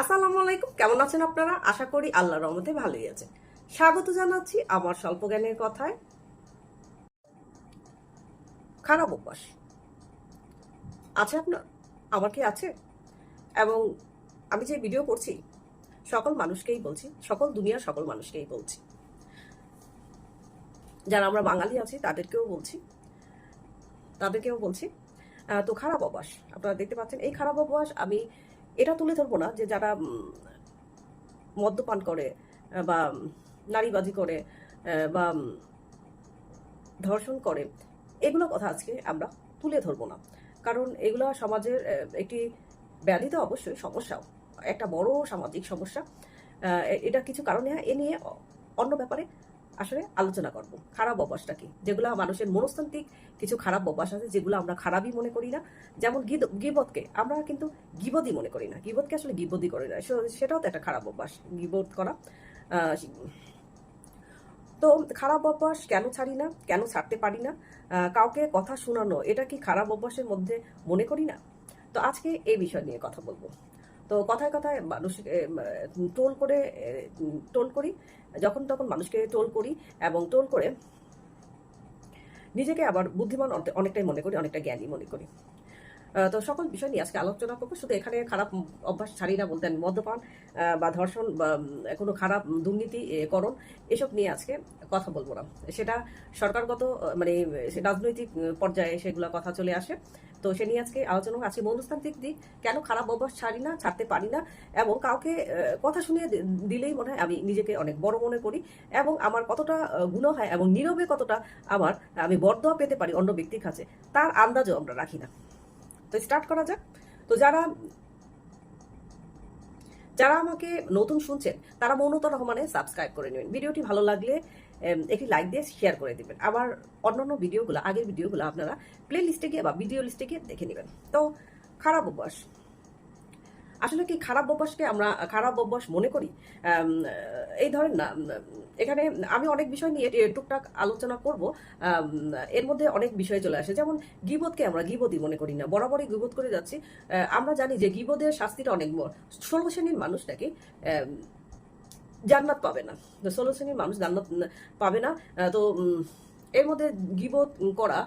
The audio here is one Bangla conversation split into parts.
আসসালামু আলাইকুম, কেমন আছেন আপনারা? আশা করি আল্লাহ রহমতে ভালোই আছে স্বাগত জানাচ্ছি আমার স্বল্প জ্ঞানের কথায়। খারাপ অভ্যাস। আছে আপনার? আমার কি আছে? এবং আমি যে ভিডিও করছি, সকল মানুষকেই বলছি, সকল দুনিয়ার সকল মানুষকেই বলছি। যারা আমরা বাঙালি আছি, তাদেরকেও বলছি। তাদেরকেও বলছি। তো খারাপ অভ্যাস। আপনারা দেখতে পাচ্ছেন, এই খারাপ অভ্যাস আমি এটা তুলে ধরবো না যে যারা মদ্যপান করে বা উম, নারীবাজি করে বা ধর্ষণ করে এগুলো কথা আজকে আমরা তুলে ধরবো না। কারণ এগুলো সমাজের একটি ব্যাধি তো অবশ্যই সমস্যাও একটা বড় সামাজিক সমস্যা। এটা কিছু কারণে এ নিয়ে অন্য ব্যাপারে আসলে আলোচনা করব। খারাপ অভ্যাসটা কি? যেগুলো মানুষের মনস্তান্ত্রিক কিছু খারাপ অভ্যাস আছে, যেগুলো আমরা খারাপই মনে করি না। যেমন গিবতকে আমরা কিন্তু গিবদই মনে করি না। গিবতকে আসলে গিবদই করি না। সেটাও তো একটা খারাপ অভ্যাস, গিবত করা। তো খারাপ অভ্যাস কেন ছাড়ি না? কেন ছাড়তে পারি না? কাউকে কথা শোনানো, এটা কি খারাপ অভ্যাসের মধ্যে মনে করি না? তো আজকে এই বিষয় নিয়ে কথা বলব। তো কথায় কথায় মানুষকে টোল করে টোল করি, যখন তখন মানুষকে টোল করি এবং টোল করে নিজেকে আবার বুদ্ধিমান অনেকটাই মনে করি, অনেকটা জ্ঞানী মনে করি। তো সকল বিষয় নিয়ে আজকে আলোচনা করব। শুধু এখানে খারাপ অভ্যাস ছাড়ি না বলতে আমি মদ্যপান বা ধর্ষণ বা কোনো খারাপ দুর্নীতি এ, করণ এসব নিয়ে আজকে কথা বলব না। সেটা সরকারগত মানে রাজনৈতিক পর্যায়ে সেগুলো কথা চলে আসে। তো সে নিয়ে আজকে আলোচনা আজকে মনস্তান্ত্রিক দিক কেন খারাপ অভ্যাস ছাড়ি না ছাড়তে পারি না এবং কাউকে কথা শুনিয়ে দিলেই মনে হয় আমি নিজেকে অনেক বড় মনে করি এবং আমার কতটা গুণ হয় এবং নীরবে কতটা আমার আমি বরদোয়া পেতে পারি অন্য ব্যক্তির কাছে তার আন্দাজও আমরা রাখি না। তো স্টার্ট করা যাক। তো যারা যারা আমাকে নতুন শুনছেন, তারা মৌনত রহমানে সাবস্ক্রাইব করে নেবেন। ভিডিওটি ভালো লাগলে একটি লাইক দিয়ে শেয়ার করে দিবেন। আবার অন্যান্য ভিডিওগুলো, আগের ভিডিওগুলো আপনারা প্লে লিস্টে গিয়ে বা ভিডিও লিস্টে গিয়ে দেখে নেবেন। তো খারাপ অভ্যাস। আসলে কি খারাপ অভ্যাসকে আমরা, খারাপ অভ্যাস মনে করি? এই ধরেন না এখানে আমি অনেক বিষয় নিয়ে টুকটাক আলোচনা করব। এর মধ্যে অনেক বিষয় চলে আসে। যেমন গিবতকে আমরা গিবতই মনে করি না, বরাবরই গিবত করে যাচ্ছি। আমরা জানি যে গিবদের শাস্তিটা অনেক ষোলো শ্রেণির মানুষ নাকি জান্নাত পাবে না। ষোলো শ্রেণির মানুষ জান্নাত পাবে না। তো এর মধ্যে গিবত করা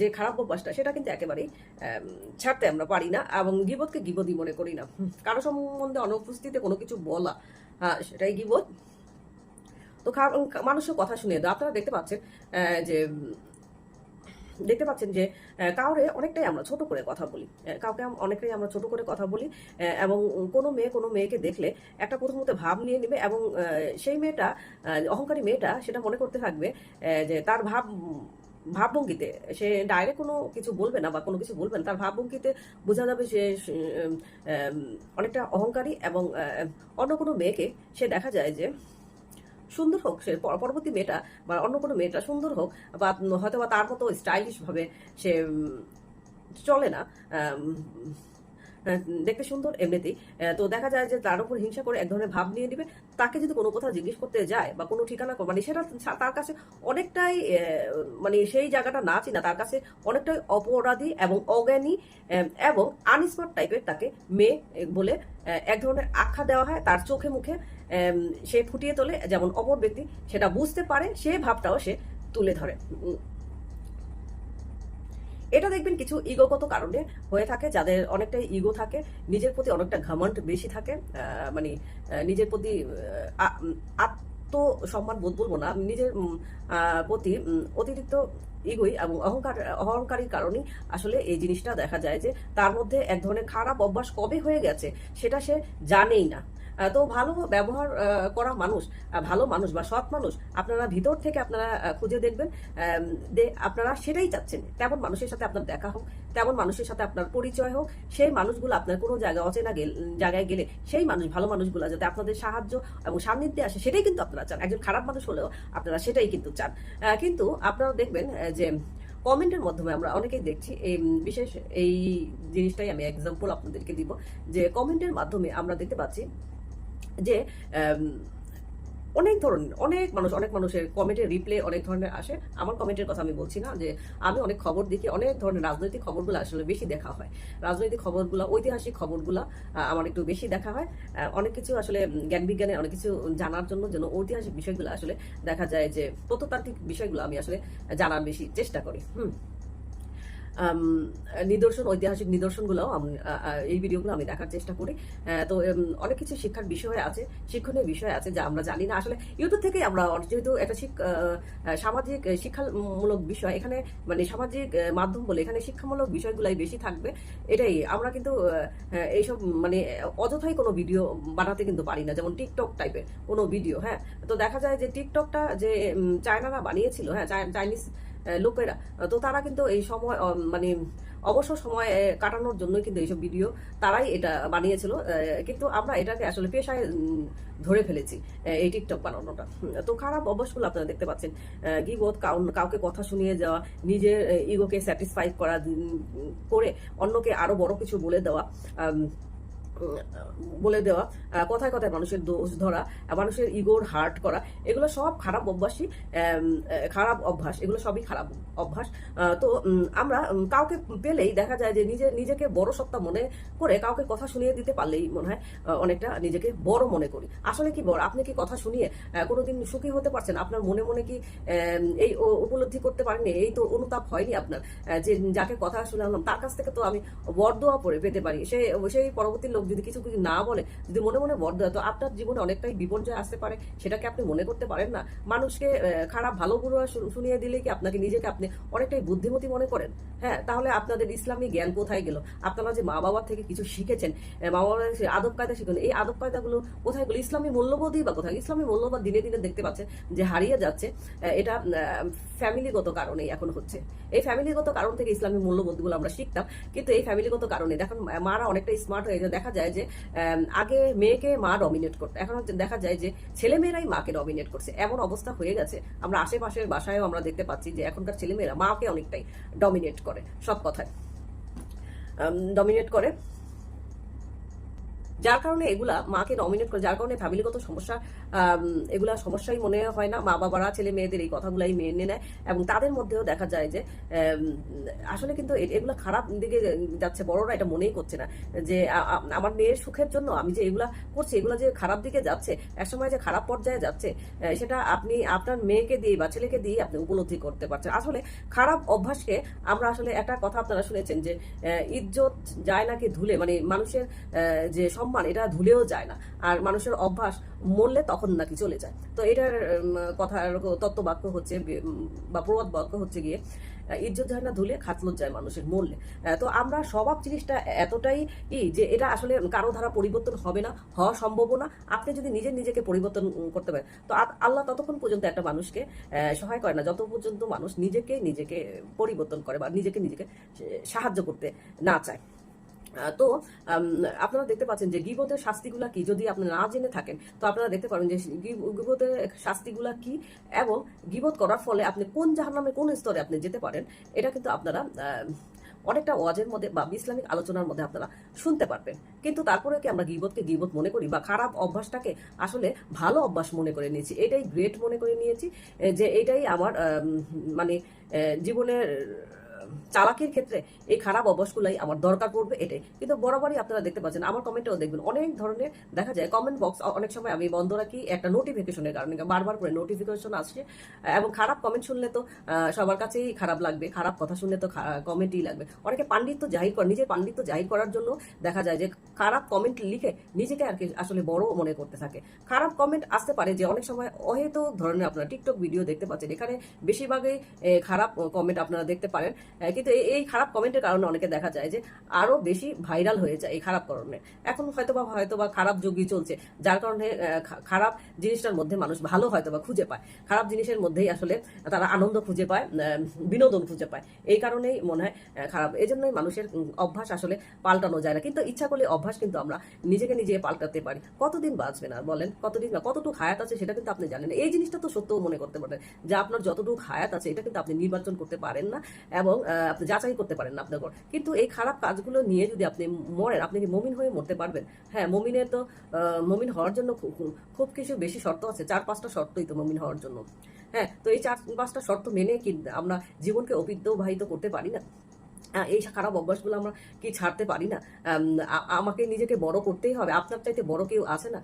যে খারাপ অভ্যাসটা, সেটা কিন্তু একেবারেই ছাড়তে আমরা পারি না এবং গিবতকে গিবতই মনে করি না। কারও সম্বন্ধে অনুপস্থিতিতে কোনো কিছু বলা হ্যাঁ সেটাই গিবত। তো মানুষের কথা শুনে আপনারা দেখতে পাচ্ছেন যে দেখতে পাচ্ছেন যে কাউরে অনেকটাই আমরা ছোট করে কথা বলি। কাউকে অনেকটাই আমরা ছোট করে কথা বলি এবং কোনো মেয়ে কোনো মেয়েকে দেখলে একটা প্রথমত ভাব নিয়ে নেবে এবং সেই মেয়েটা অহংকারী মেয়েটা সেটা মনে করতে থাকবে যে তার ভাব, ভাবভঙ্গিতে সে ডাইরেক্ট কোনো কিছু বলবে না বা কোনো কিছু বলবে না। তার ভাবভঙ্গিতে বোঝা যাবে সে অনেকটা অহংকারী এবং অন্য কোনো মেয়েকে সে দেখা যায় যে সুন্দর হোক, সে পরবর্তী মেয়েটা বা অন্য কোনো মেয়েটা সুন্দর হোক, বা হয়তো বা তার মতো স্টাইলিশ ভাবে সে চলে না দেখতে সুন্দর এমনিতেই। তো দেখা যায় যে তার উপর হিংসা করে এক ধরনের ভাব নিয়ে দিবে তাকে যদি কোনো কোথাও জিজ্ঞেস করতে যায় বা কোনো ঠিকানা মানে সেটা তার কাছে অনেকটাই মানে সেই জায়গাটা না চিনা, তার কাছে অনেকটাই অপরাধী এবং অজ্ঞানী এবং আনস্মার্ট টাইপের তাকে মেয়ে বলে এক ধরনের আখ্যা দেওয়া হয় তার চোখে মুখে। সে ফুটিয়ে তোলে যেমন অপর ব্যক্তি, সেটা বুঝতে পারে, সে ভাবটাও সে তুলে ধরে। এটা দেখবেন কিছু ইগোগত কারণে হয়ে থাকে, যাদের অনেকটাই ইগো থাকে, নিজের প্রতি অনেকটা ঘামান্ট বেশি থাকে মানে নিজের প্রতি আত্মসম্মান বোধ বলব না, নিজের প্রতি অতিরিক্ত ইগোই এবং অহংকার অহংকারীর কারণেই আসলে এই জিনিসটা দেখা যায় যে তার মধ্যে এক ধরনের খারাপ অভ্যাস কবে হয়ে গেছে, সেটা সে জানেই না। তো ভালো ব্যবহার করা মানুষ ভালো মানুষ বা সৎ মানুষ, আপনারা ভিতর থেকে আপনারা খুঁজে দেখবেন আপনারা সেটাই চাচ্ছেন। তেমন মানুষের সাথে আপনার দেখা হোক তেমন মানুষের সাথে আপনার পরিচয় হোক, সেই মানুষগুলো আপনার কোনো জায়গায় অচেনা জায়গায় গেলে সেই মানুষ, ভালো মানুষগুলো যাতে আপনাদের সাহায্য এবং সান্নিধ্যে আসে, সেটাই কিন্তু আপনারা চান। একজন খারাপ মানুষ হলেও আপনারা সেটাই কিন্তু চান। কিন্তু আপনারা দেখবেন যে কমেন্টের মাধ্যমে আমরা অনেকেই দেখছি, এই বিশেষ এই জিনিসটাই আমি এক্সাম্পল আপনাদেরকে দিব, যে কমেন্টের মাধ্যমে আমরা দেখতে পাচ্ছি যে অনেক ধরনের অনেক মানুষ, অনেক মানুষের কমেন্টের রিপ্লে অনেক ধরনের আসে। আমার কমেন্টের কথা আমি বলছি না যে, আমি অনেক খবর দেখি, অনেক ধরনের রাজনৈতিক খবরগুলো আসলে বেশি দেখা হয়। রাজনৈতিক খবরগুলো, ঐতিহাসিক খবরগুলো আমার একটু বেশি দেখা হয়। অনেক কিছু আসলে জ্ঞান বিজ্ঞানে অনেক কিছু জানার জন্য যেন ঐতিহাসিক বিষয়গুলো আসলে দেখা যায় যে প্রত্নতান্ত্রিক বিষয়গুলো আমি আসলে জানার বেশি চেষ্টা করি। হুম। নিদর্শন, ঐতিহাসিক নিদর্শনগুলোও আমি এই ভিডিওগুলো আমি দেখার চেষ্টা করি। তো অনেক কিছু শিক্ষার বিষয় আছে, শিক্ষণীয় বিষয় আছে যা আমরা জানি না। আসলে ইউটিউব থেকেই আমরা যেহেতু একটা সামাজিক শিক্ষামূলক বিষয়, এখানে মানে সামাজিক মাধ্যম বলে এখানে শিক্ষামূলক বিষয়গুলাই বেশি থাকবে। এটাই আমরা কিন্তু এইসব মানে অযথাই কোনো ভিডিও বানাতে কিন্তু পারি না, যেমন টিকটক টাইপের কোনো ভিডিও হ্যাঁ? তো দেখা যায় যে টিকটকটা যে চায়নারা বানিয়েছিল হ্যাঁ? চাইনিজ লোকেরা। তো তারা কিন্তু এই সময় মানে অবসর সময় কাটানোর জন্যই কিন্তু এইসব ভিডিও তারাই এটা বানিয়েছিল। কিন্তু আমরা এটাকে আসলে পেশায় ধরে ফেলেছি এই টিকটক বানানোটা। তো খারাপ অভ্যাসগুলো আপনারা দেখতে পাচ্ছেন। গিবোধ কাউকে কথা শুনিয়ে যাওয়া, নিজের ইগোকে স্যাটিসফাই করা করে অন্যকে আরও বড় কিছু বলে দেওয়া বলে দেওয়া কথায় কথায় মানুষের দোষ ধরা মানুষের ইগোর হার্ট করা, এগুলো সব খারাপ অভ্যাসই খারাপ অভ্যাস, এগুলো সবই খারাপ অভ্যাস। তো আমরা কাউকে পেলেই দেখা যায় যে নিজে, নিজেকে বড় সত্তা মনে করে কাউকে কথা শুনিয়ে দিতে পারলেই মনে হয় অনেকটা নিজেকে বড় মনে করি। আসলে কি বড়? আপনি কি কথা শুনিয়ে কোনোদিন সুখী হতে পারছেন? আপনার মনে মনে কি এই উপলব্ধি করতে পারেননি? এই তো অনুতাপ হয়নি আপনার যে যাকে কথা শুনালাম, তার কাছ থেকে তো আমি বরদোয়া পড়ে পেতে পারি। সে সেই পরবর্তী লোক যদি কিছু কিছু না বলে, যদি মনে মনে বরদোয়া তো আপনার জীবনে অনেকটাই বিপর্যয় আসতে পারে, সেটাকে আপনি মনে করতে পারেন না। মানুষকে খারাপ ভালো বুড়ো শুনিয়ে দিলে কি আপনাকে নিজেকে আপনি অনেকটাই বুদ্ধিমতী মনে করেন? হ্যাঁ তাহলে আপনাদের ইসলামী জ্ঞান কোথায় গেল? আপনারা যে মা বাবার থেকে কিছু শিখেছেন মা বাবার আদব কায়দা শিখেন এই আদব কায়দাগুলো কোথায় গেলো? ইসলামী মূল্যবোধই বা কোথায়? ইসলামী মূল্যবোধ দিনে দিনে দেখতে পাচ্ছে যে হারিয়ে যাচ্ছে এটা ফ্যামিলিগত কারণেই এখন হচ্ছে। এই ফ্যামিলিগত কারণ থেকে ইসলামী মূল্যবোধগুলো আমরা শিখতাম, কিন্তু এই ফ্যামিলিগত কারণে দেখুন মারা অনেকটা স্মার্ট হয়ে যায়। দেখা যায় যে আম, আগে মেয়েকে মা ডমিনেট করতো। এখন দেখা যায় যে ছেলেমেয়েরাই মাকে ডমিনেট করছে। এমন অবস্থা হয়ে গেছে। আমরা আশেপাশের বাসায়ও আমরা দেখতে পাচ্ছি যে এখনকার ছেলেমেয়েরা মাকে অনেকটাই ডমিনেট করে সব কথায়। ডমিনেট করে। যার কারণে এগুলা মাকে ডমিনেট করে, যার কারণে ফ্যামিলিগত সমস্যা এগুলা সমস্যাই মনে হয় না। মা বাবারা ছেলে মেয়েদের এই কথাগুলাই মেনে নেয় এবং তাদের মধ্যেও দেখা যায় যে আসলে কিন্তু এগুলা খারাপ দিকে যাচ্ছে, বড়রা এটা মনেই করছে না। যে আমার মেয়ের সুখের জন্য আমি যে এগুলা করছি, এগুলা যে খারাপ দিকে যাচ্ছে, একসময় যে খারাপ পর্যায়ে যাচ্ছে সেটা আপনি, আপনার মেয়েকে দিয়ে বা ছেলেকে দিয়ে আপনি উপলব্ধি করতে পারছেন। আসলে খারাপ অভ্যাসকে আমরা আসলে একটা কথা আপনারা শুনেছেন যে ইজ্জত যায় নাকি ধুলে মানে মানুষের যে সম্মান, এটা ধুলেও যায় না। আর মানুষের অভ্যাস মরলে তখন নাকি চলে যায়। তো এটার কথা তত্ত্ব বাক্য হচ্ছে বা প্রবাদ বাক্য হচ্ছে গিয়ে ইজ্জত যায় না, ধুলে খাতলত যায় মানুষের মরলে। তো আমরা স্বভাব জিনিসটা এতটাই ই যে এটা আসলে কারও দ্বারা পরিবর্তন হবে না, হওয়া সম্ভব না। আপনি যদি নিজে নিজেকে পরিবর্তন করতে পারেন, তো আল্লাহ ততক্ষণ পর্যন্ত একটা মানুষকে সহায় করে না। যত পর্যন্ত মানুষ নিজেকে নিজেকে পরিবর্তন করে বা নিজেকে নিজেকে সাহায্য করতে না চায়। তো আপনারা দেখতে পাচ্ছেন যে গিবতের শাস্তিগুলা কি? যদি আপনারা না জেনে থাকেন, তো আপনারা দেখতে পারেন যে গিবতের শাস্তিগুলা কি? এবং গিবত করার ফলে আপনি কোন জাহান্নামে কোন স্তরে আপনি যেতে পারেন, এটা কিন্তু আপনারা অনেকটা ওয়াজের মধ্যে বা ইসলামিক আলোচনার মধ্যে আপনারা শুনতে পারবেন। কিন্তু তারপরে কি আমরা গিবতকে গিবত মনে করি বা খারাপ অভ্যাসটাকে আসলে ভালো অভ্যাস মনে করে নিয়েছি, এটাই গ্রেট মনে করে নিয়েছি যে এটাই আমার মানে জীবনের চালাকির ক্ষেত্রে এই খারাপ অভ্যাসগুলাই আমার দরকার পড়বে এটাই। কিন্তু বরাবরই আপনারা দেখতে পাচ্ছেন, আমার কমেন্টেও দেখবেন, অনেক ধরনের দেখা যায় কমেন্ট বক্স অনেক সময় আমি বন্ধ রাখি একটা নোটিফিকেশনের কারণে বারবার করে নোটিফিকেশন আসছে। এবং খারাপ কমেন্ট শুনলে তো সবার কাছেই খারাপ লাগবে, খারাপ কথা শুনলে তো কমেন্টই লাগবে। অনেকে পাণ্ডিত্য জাহির করে নিজের পাণ্ডিত্য জাহির করার জন্য দেখা যায় যে খারাপ কমেন্ট লিখে নিজেকে আর কি আসলে বড় মনে করতে থাকে। খারাপ কমেন্ট আসতে পারে যে অনেক সময় অহেতু ধরনের আপনারা টিকটক ভিডিও দেখতে পাচ্ছেন, এখানে বেশিরভাগই খারাপ কমেন্ট আপনারা দেখতে পারেন। কিন্তু এই- খারাপ কমেন্টের কারণে অনেকে দেখা যায় যে আরও বেশি ভাইরাল হয়ে যায় এই খারাপ কারণে। এখন হয়তো বা হয়তো বা খারাপ যুগই চলছে, যার কারণে খারাপ জিনিসটার মধ্যে মানুষ ভালো হয়তো বা খুঁজে পায়। খারাপ জিনিসের মধ্যেই আসলে তারা আনন্দ খুঁজে পায় বিনোদন খুঁজে পায়। এই কারণেই মনে হয় খারাপ। এই জন্যই মানুষের অভ্যাস আসলে পাল্টানো যায় না। কিন্তু ইচ্ছা করলে অভ্যাস কিন্তু আমরা নিজেকে নিজে পাল্টাতে পারি। কতদিন বাঁচবেন আর বলেন? কতদিন বা কতটুকু হায়াত আছে সেটা কিন্তু আপনি জানেন এই জিনিসটা তো সত্যও মনে করতে পারেন যে আপনার যতটুকু হায়াত আছে এটা কিন্তু আপনি নির্বাচন করতে পারেন না। এবং আপনি যাচাই করতে পারেন না আপনার। কিন্তু এই খারাপ কাজগুলো নিয়ে যদি আপনি মরেন, আপনি কি মমিন হয়ে মরতে পারবেন? হ্যাঁ মমিনের তো মমিন হওয়ার জন্য খুব কিছু বেশি শর্ত আছে। চার পাঁচটা শর্তই তো মমিন হওয়ার জন্য। হ্যাঁ তো এই চার পাঁচটা শর্ত মেনে কি আমরা জীবনকে অবিদ্যবাহিত করতে পারি না? এই খারাপ অভ্যাসগুলো আমরা কি ছাড়তে পারি না? আমাকে নিজেকে বড় করতেই হবে। আপনার চাইতে বড় কেউ আছে না?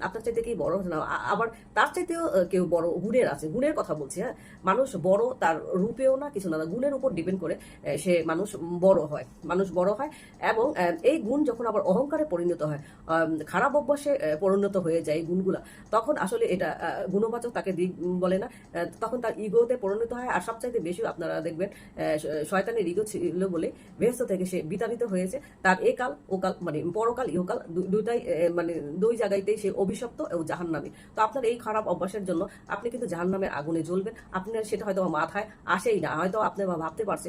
আপনার চাইতে কি বড় না। আবার তার চাইতেও কেউ বড় গুণের আছে। গুণের কথা বলছি হ্যাঁ? মানুষ বড় তার রূপেও না কিছু না। গুণের উপর ডিপেন্ড করে সে মানুষ বড় হয়। মানুষ বড় হয় এবং এই গুণ যখন আবার অহংকারে পরিণত হয় খারাপ অভ্যাসে পরিণত হয়ে যায় গুণগুলা তখন আসলে এটা গুণবাচক তাকে দিক বলে না। তখন তার ইগোতে পরিণত হয়। আর সবচাইতে বেশি আপনারা দেখবেন আহ, শ- শয়তানের ইগো ছিল বলে বেহস্ত থেকে সে বিতাড়িত হয়েছে। তার এ কাল ও কাল মানে পরকাল ইহকাল দুইটাই মানে দুই জায়গাতেই সে অভিশপ্ত ও জাহান্নামী। তো আপনার এই খারাপ অভ্যাসের জন্য আপনি কিন্তু জাহান্নামের আগুনে জ্বলবেন। আপনার সেটা হয়তো মাথায় আসেই না। হয়তো আপনি ভাবতে পারছে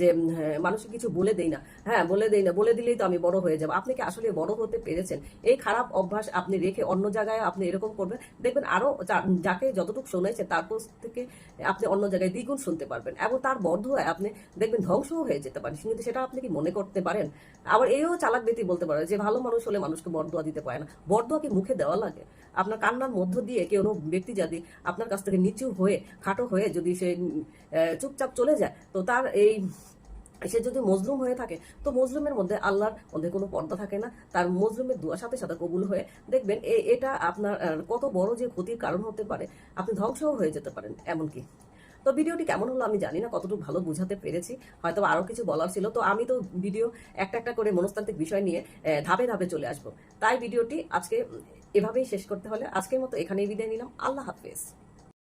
যে হ্যাঁ, মানুষকে কিছু বলে দেই না। হ্যাঁ বলে দেই না। বলে দিলেই তো আমি বড় হয়ে যাব। আপনি কি আসলে বড় হতে পেরেছেন? এই খারাপ অভ্যাস আপনি রেখে অন্য জায়গায় আপনি এরকম করবেন? দেখবেন আরও যাকে যতটুকু শোনাইছে তারপর থেকে আপনি অন্য জায়গায় দ্বিগুণ শুনতে পারবেন। এবং তার বদ্ধ হয়ে আপনি দেখবেন ধ্বংসও হয়ে যেতে পারেন কিন্তু সেটা আপনি কি মনে করতে পারেন? আবার এও চালাক ব্যক্তি বলতে পারে যে, ভালো মানুষ হলে মানুষকে বরদোয়া দিতে পারে না। বরদোয়া কি মুখে দেওয়া লাগে? আপনার কান্নার মধ্য দিয়ে কেউ ব্যক্তি যদি আপনার কাছ থেকে নিচু হয়ে, খাটো হয়ে যদি সে চুপচাপ চলে যায়, তো তার এই, সে যদি মজলুম হয়ে থাকে, তো মজলুমের মধ্যে আল্লাহর মধ্যে কোনো পর্দা থাকে না। তার মজলুমের দুয়ার সাথে সাথে কবুল হয়ে দেখবেন এটা আপনার কত বড় যে ক্ষতির কারণ হতে পারে। আপনি ধ্বংসও হয়ে যেতে পারেন, এমনকি। তো ভিডিওটি কেমন হলো আমি জানি না, কতটুকু ভালো বুঝাতে পেরেছি, হয়তো আরও কিছু বলার ছিল। তো আমি তো ভিডিও একটা একটা করে মনস্তান্ত্রিক বিষয় নিয়ে ধাপে ধাপে চলে আসব। তাই ভিডিওটি আজকে এভাবেই শেষ করতে হলে আজকের মতো এখানেই বিদায় নিলাম। আল্লাহ হাফেজ।